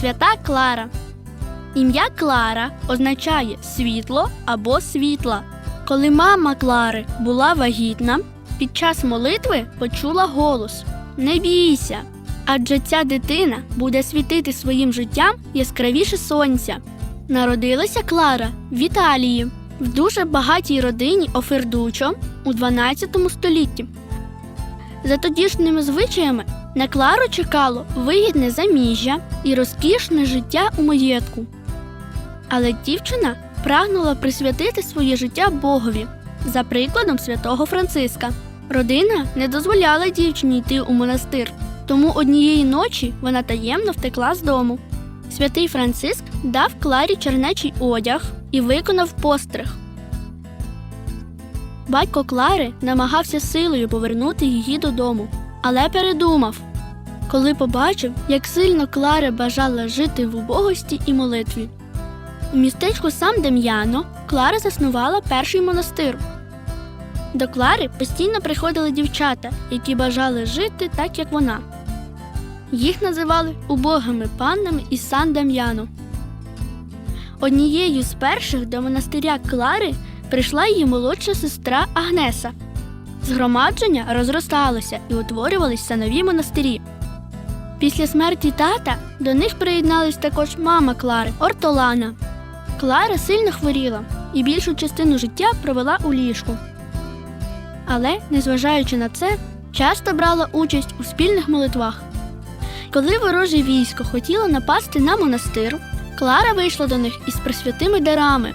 Свята Клара. Ім'я Клара означає світло або світла. Коли мама Клари була вагітна, під час молитви почула голос: Не бійся, адже ця дитина буде світити своїм життям яскравіше сонця. Народилася Клара в Італії в дуже багатій родині Офердучо у 12 столітті. За тодішніми звичаями на Клару чекало вигідне заміжжя і розкішне життя у маєтку. Але дівчина прагнула присвятити своє життя Богові за прикладом святого Франциска. Родина не дозволяла дівчині йти у монастир, тому однієї ночі вона таємно втекла з дому. Святий Франциск дав Кларі чернечий одяг і виконав постриг. Батько Клари намагався силою повернути її додому, але передумав, коли побачив, як сильно Клара бажала жити в убогості і молитві. У містечку Сан Дем'яно Клара заснувала перший монастир. До Клари постійно приходили дівчата, які бажали жити так, як вона. Їх називали убогими паннами із Сан Дем'яно. Однією з перших до монастиря Клари прийшла її молодша сестра Агнеса. Згромадження розросталося і утворювалися нові монастирі. Після смерті тата до них приєдналась також мама Клари Ортолана. Клара сильно хворіла і більшу частину життя провела у ліжку. Але, незважаючи на це, часто брала участь у спільних молитвах. Коли вороже військо хотіло напасти на монастир, Клара вийшла до них із присвятими дарами.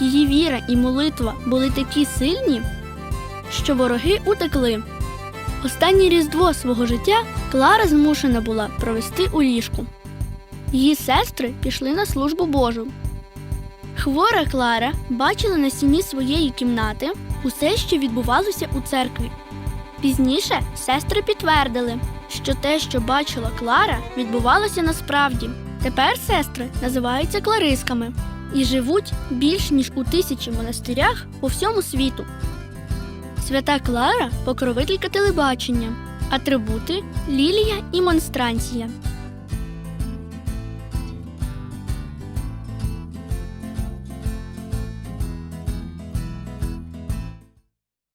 Її віра і молитва були такі сильні, що вороги утекли. Останнє різдво свого життя Клара змушена була провести у ліжку. Її сестри пішли на службу Божу. Хвора Клара бачила на стіні своєї кімнати усе, що відбувалося у церкві. Пізніше сестри підтвердили, що те, що бачила Клара, відбувалося насправді. Тепер сестри називаються кларисками і живуть більш ніж у тисячі монастирях по всьому світу. Свята Клара покровителька телебачення, атрибути лілія і монстранція.